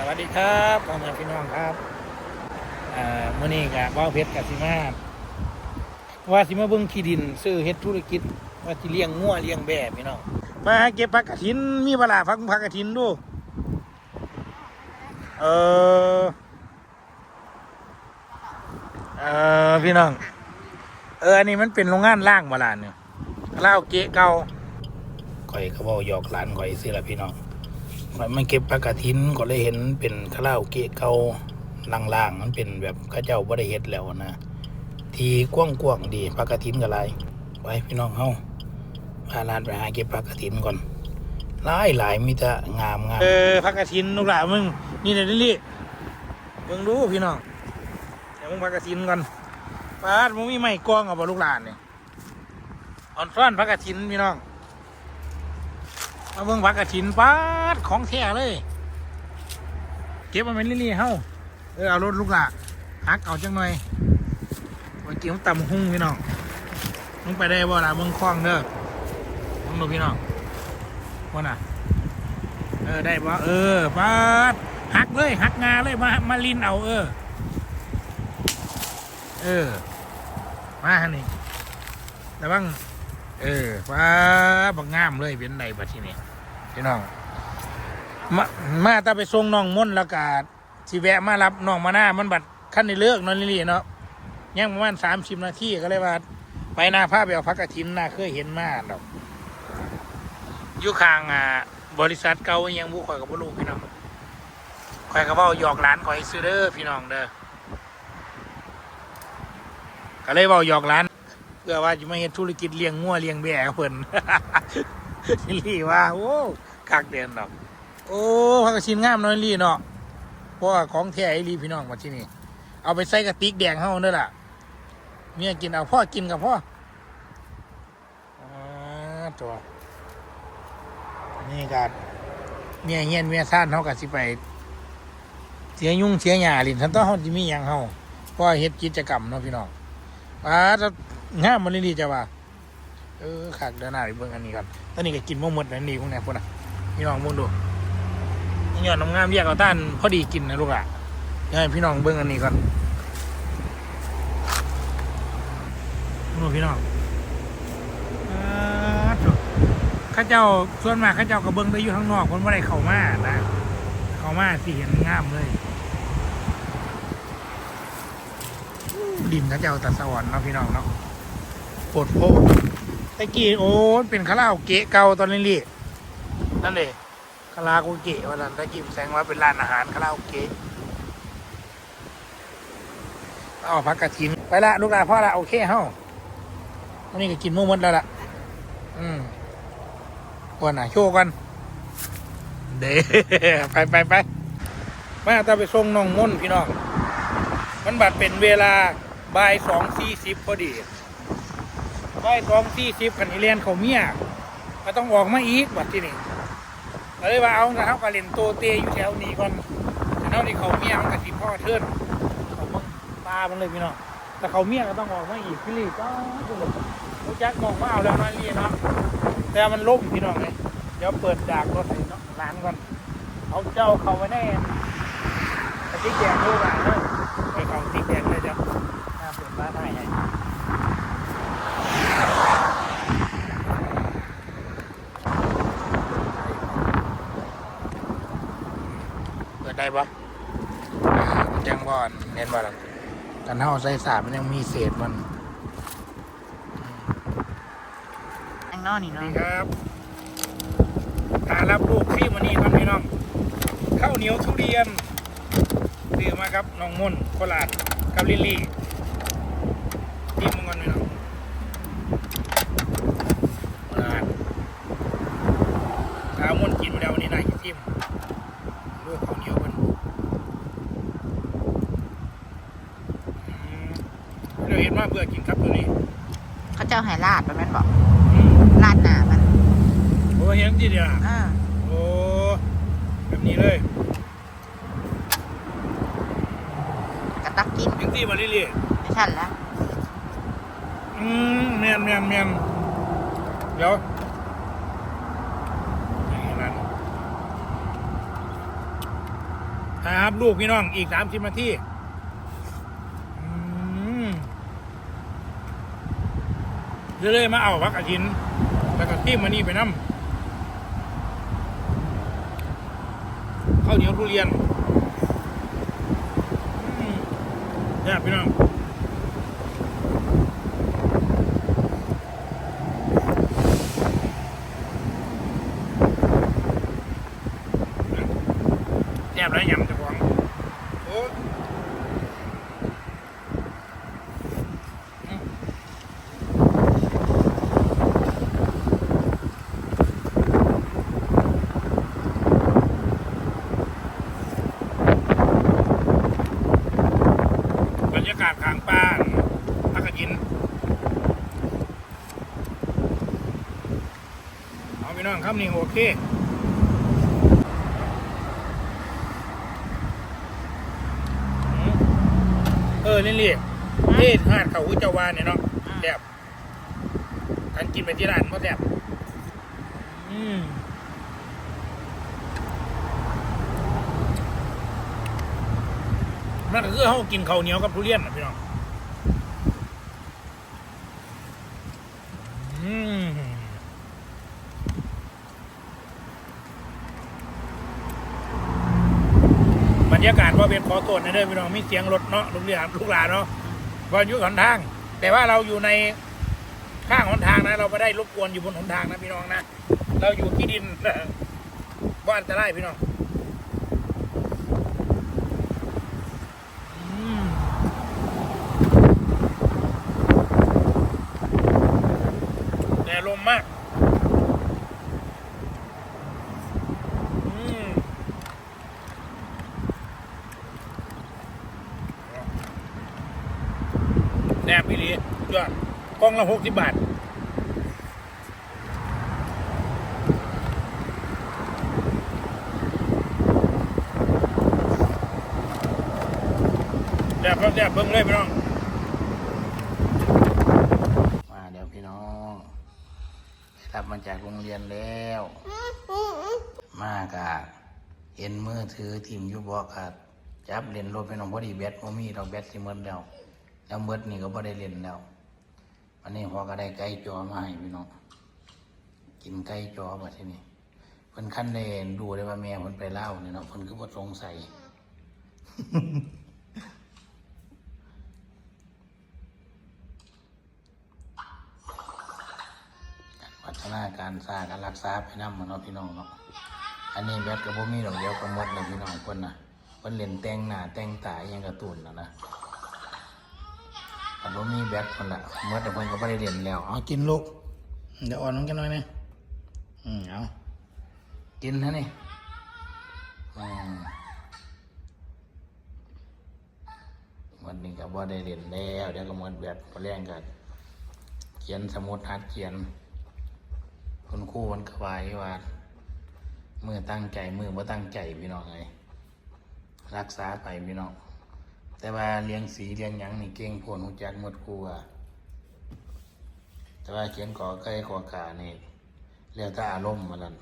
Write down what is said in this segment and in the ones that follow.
สวัสดีครับพ่อแม่พี่น้องครับอ่ามื่อนี้กับว่าวเพชรกับสิมาว่าสิมาเบิ่งที่ดิน ซื้อเฮ็ดธุรกิจ ว่าสิเลี้ยงงัวเลี้ยงแบ่พี่น้องมาหาเก็บผักกระถิน มีเวลาพักผักกระถินดู เออเออพี่น้อง เอออันนี้มันเป็นโรงงานล่างเวลาเนี่ยเล่าวเกะเก่าข่อยเขาบอกหยอกหลานข่อยสิละพี่น้อง ข่อยมันเก็บปลากระทินก็เลยเห็นเป็นคาราโอเกะเก่าล่างๆมันเป็นแบบข้าเจ้าบ่ได้เฮ็ดแล้วนะทีกว้างๆดีปลากระทินก็หลยไว้พี่น้องเฮาพาลานไปหาเก็บปลากระทินก่อนหลายหลายมีแต่งามงามเออปลากระทินลูกหลานมึงนี่เดี๋ยวนี่มึงดูพี่น้องเดี๋ยวมึงปลากระทินก่อนปลาดมึงมีไม้กองเอาบ่ลูกหลานเนี่ยอ่อนซ้อนปลากระทินพี่น้อง มาเบิ่งผักกระถินปาดของแท้เลย เก็บมาเป็นลี่ๆเฮ้าเออเอารถลูกหละหักเอาจังหน่อยวันเกี่ยวต่ำหุ้งพี่น้องมึงไปได้บ่ล่ะมึงคล้องเด้อมึงดูพี่น้องว่าน่ะ เออได้บ่เออปาดหักเลยหักงาเลยมามาลินเอาเออ เออ มาฮะนี่แต่บ้าง เออว้าบักงามเลยเป็นไหนบัดที่นี่พี่น้องมามาตาไปส่งน้องม่นแล้วก็สิแวะมารับน้องมาหน้ามันบัดขั้นในเลิกนอนนี่เนาะยังประมาณสามสิบนาทีก็เลยว่า ไปหน้าผ้าไปเอาพักกระถินหน้าเคยเห็นมาดอกอยู่ข้างอ่าบริษัทเก่าอิหยังบุข่อยกับบุลูกพี่น้องข่อยกับว่าหยอกหลานข่อยซื้อเด้อพี่น้องเด้อก็เลยว่าหยอกหลาน พื่อว่าจะมาเห็นธุรกิจเลี้ยงงัวเลี้ยงแบะเพิ่นลี่ว่าโอ้คักเด่นดอกโอ้พักชินงามน้อยลี่เนาะเพราะว่าของแท้ไอ้ลี่พี่น้องมาที่นี่เอาไปใส่กระติกแดงเฮาเด้อล่ะเมียกินเอาพ่อกินกับพ่ออ่าตัวนี่กัเมียเฮียนเมียซ่านเฮาก็สิไป เสียยุ่งเสียหญ้าลินทันต้องเฮาสิมีหยังเฮาเพราะว่าเฮ็ดกิจกรรมเนาะพี่น้องอ่า งามมันลี่จะว่า เออขากเดินหน้าไปเบิ่งอันนี้ก่อนตอนนี้ก็กินมะมดนั่นนี่พวกนี้พวกน่ะพี่น้องมึงดูนี่ยอดน้ำงามแยกเอาต้านพอดีกินนะลูกอะเดี๋ยวให้พี่น้องเบิ่งอันนี้ก่อนมึงดูพี่น้องอ่าข้าเจ้าส่วนมากข้าเจ้าก็เบิ่งได้อยู่ข้างนอกมันไม่ได้เข้ามานะเข้ามาสิเห็นงามเลยดินข้าเจ้าตัดสวรรค์เนาะพี่น้องเนาะ ปวดโพตะกี้โอ้ยเป็นคาราโอเกะเก่าตอนนี้ลี่นั่นเลยคาราโอเกะวันนั้นตะกี้แสงว่าเป็นร้านอาหารคาราโอเกะเอาพักกระถิน ไปละลูกหลานพ่อละโอเคเฮ้าวันนี้ก็กินหมูหมดแล้วล่ะ อืมวันน่ะโชว์กันเด้ไปไปไปมาตาไปส่งน้องม่นพี่น้อง มันบัดเป็นเวลาบ่ายสองสี่สิบพอดี ได้กองที่สิบกันอีเลียนเขาเมียก็ต้องออกมาอีกบัดที่นี่ก็เลยว่าเอาแต่เขาก็เล่นโตเตอยู่แถวนี้ก่อนแต่เท่านี้เขาเมียมันก็สิพ่อเทินเขาบังตามันเลยพี่น้องแต่เขาเมียก็ต้องออกมาอีกพี่ลี่ก็รู้จักมองว่าเอาแล้วนั่นนี่เนาะแต่มันล่มพี่น้องเลยเดี๋ยวเปิดดากรถให้เนาะร้านก่อนเอาเจ้าเขาไว้แน่ติ๊กแดงดูหลานเลยไปเขาติ๊กแดงเลยจ้ะน้าเปิดร้านให้ให้ เปิดได้ปะมันยังบอนเน้นบอลกันเท่าใส่สามมันยังมีเศษมันอังนอกนี่นี่เนาะครับหารับลูกที่มันนี่ครับพี่น้องข้าวเหนียวทุเรียนซื้อมาครับน้องมุ่นโคราชกับลิลลี่จิ้มมันก่อนพี่น้องโคราชข้าวมุ่นกินไปแล้ววันนี้นายจิ้มลูกข้าวเหนียวมันอืมเราเห็นว่าเบื่อกินครับตัวนี้ เขาเจ้าให้ลาดไป แม่นบอกอืมลาดหนามันโอ้เห็นจีเดียวอ่าโอ้แบบนี้เลยกระตักกินเห็นจีมาเรื่อยไม่ชันแล้วๆอืมแมนแมนแมนเดี๋ยวอย่างนั้นครับลูกพี่น้องอีกสามสิบนาทีอืม เรื่อยๆมาเอาพักกระถินแล้วก็ติ้มมานี่ไปน้ำข้าวเหนียวทุเรียนเนี่ยพี่น้อง แซ่บแล้วยำเจะของโอ้ยอืมบรรยากาศข้างบ้านพักกระยิน เอาพี่น้องครับนี่โอเคเออนี่ลี่เทศหาดเขาอุจจาวานเนี่ยเนาะแซ่บกันกินไปที่ร้านก็แซ่บอืมนั่นก็คือเขากินข้าวเหนียวกับทุเรียนนะพี่น้อง อืมบ รรยากาศว่าเป็นขอโทษนะเด้อพี่น้องมีเสียงรถเนาะลูกเรือลูกหลานเนาะเพออยู่หนทาง แต่ว่าเราอยู่ในข้างหนทางนะ เราไม่ได้รบกวนอยู่บนหนทางนะพี่น้องนะเราอยู่ที่ดินบ้านจะไล่พี่น้องแต่ลมมากอืม แซ่บพี่ลียอดกล่ องละหกสิบบาทแซ่บครับแซ่บเบิ่งเลยพี่น้อง มาเดี๋ยวพี่น้องกลับมาจากโรงเรียนแล้ว มากะเห็นมือถือทีมยูบอกะจับเล่นรถไปน้องพอดีแบตบ่มีดอกแบตสิหมดแล้วแล้วเมิดนี่ก็บ่ได้เล่นแล้ว วันนี้พอก็ได้ไก่จอมาให้พี่น้องกินไก่จอมาที่นี่เพิ่นขั้นได้ดูได้ว่าแม่เพิ่นไปเล่าวนี่เนาะเพิ่นคือบ่สงสัยการพัฒนาการสร้างการรักษาไปนำมันเนาะพี่น้องเนาะอันนี้แบตก็บ่มีดอกเดียวก็หมดเลยพี่น้องเพิ่นน่ะเพิ่นเล่นแต่งหน้าแต่งตาอหยังกร์ตูนนะนะ อันบ่มีแบตคนละเมื่อแต่เพิ่นก็บ่ได้เรียนแล้ว เอากินลูก เดี๋ยวอ่อนมันกันหน่อยนะอืมเอากินนะนี่อืมวันนี้ก็บ่ได้เรียนแล้ว เดี๋ยวก็หมดแบตพอแรงกันเขียนสมุดหัดเขียนคุณครูมันก็ว่าอยู่ว่ามือตั้งใจมือบ่ตั้งใจพี่น้องไงรักษาไปพี่น้อง แต่ว่าเลี้ยงสีเลี้ยงหยังนี่เก่งโพนหูจักหมดครูอะแต่ว่าเขียนกอไก่ขอกานี่เรียกถ้าอารมณ์มาลัน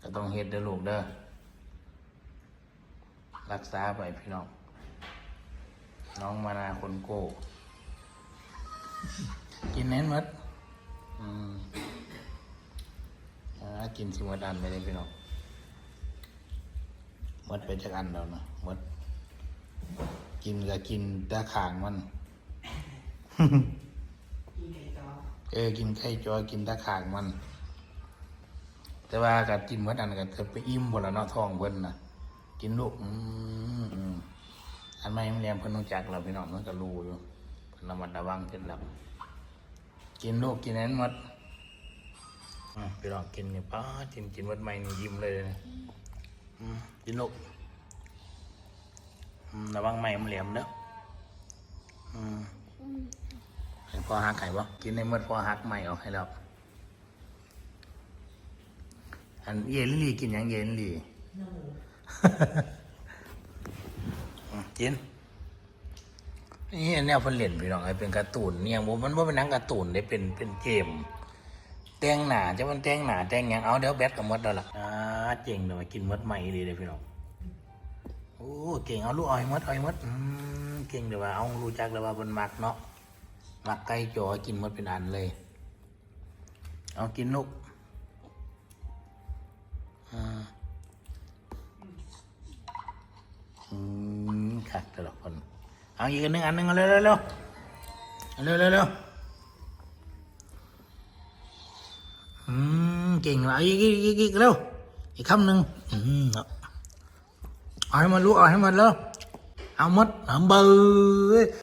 ก็ต้องเฮ็ดเด้อลูกเด้อรักษาไปพี่น้อง น้องมานาคนโก้ กินแน่นหมดอืมอ่ากินสิมดอันไปเลยพี่น้องมดไปจากอันแล้วนะมด กินก็กินตาขางมันเออ กินไข่จอยกินตาขางมัน แต่ว่ากักินเมื่ออันกันเธอไปอิ่มบนละเนาะท้องเพิ่นนะกินลูก อืมอืมอันไม่มันเรียนเพิ่นต้องจักเราพี่น้องมันก็รู้อยู่เพิ่นระมัดระวังเพิ่นหลับกินลูกกินนั้นหมดอะพี่น้องกินนี่ป้ากินกินหมดไม่นี่ยิ้มเลยนะอืมกินลูกอืม ระวังไม้มันเหลี่ยมเด้ออืมให้พอหักไข่บ่กินในเมื่อพอหักไม้ออกให้แล้วอันเย็นลีกินหยังเย็นลีอืมกินนี่แนวเพิ่นเล่นพี่น้องไอ้เป็นการ์ตูนเนี่ยบ่มันบ่เป็นหนังการ์ตูนได้เป็นเป็นเกมแต่งหนาจะมันแต่งหนาแต่งหยังเอาเดี๋ยวแบตก็หมดแล้วล่ะอ่าเจ๋งเลยกินหมดใหม่ดีเลยพี่น้อง โอ้ เก่งเอาลูกอ้อยมดอ้อยมดเก่งเดี๋ยวว่าเอารู้จักแล้วว่าบนมักเนาะมักไก่จ่อกินมดเป็นอันเลย เอากินลูกอ่าอืมขัดตลอดคนเอาอีกอันหนึ่งอันหนึงเอาเร็วเร็วเร็วเอาเร็วเร็วอืมเก่งว่ะเอาอีกอีกอีกเร็วอีกคำหนึ่งอืมเนาให้มันแล้วเอาหมดเอาเบอร์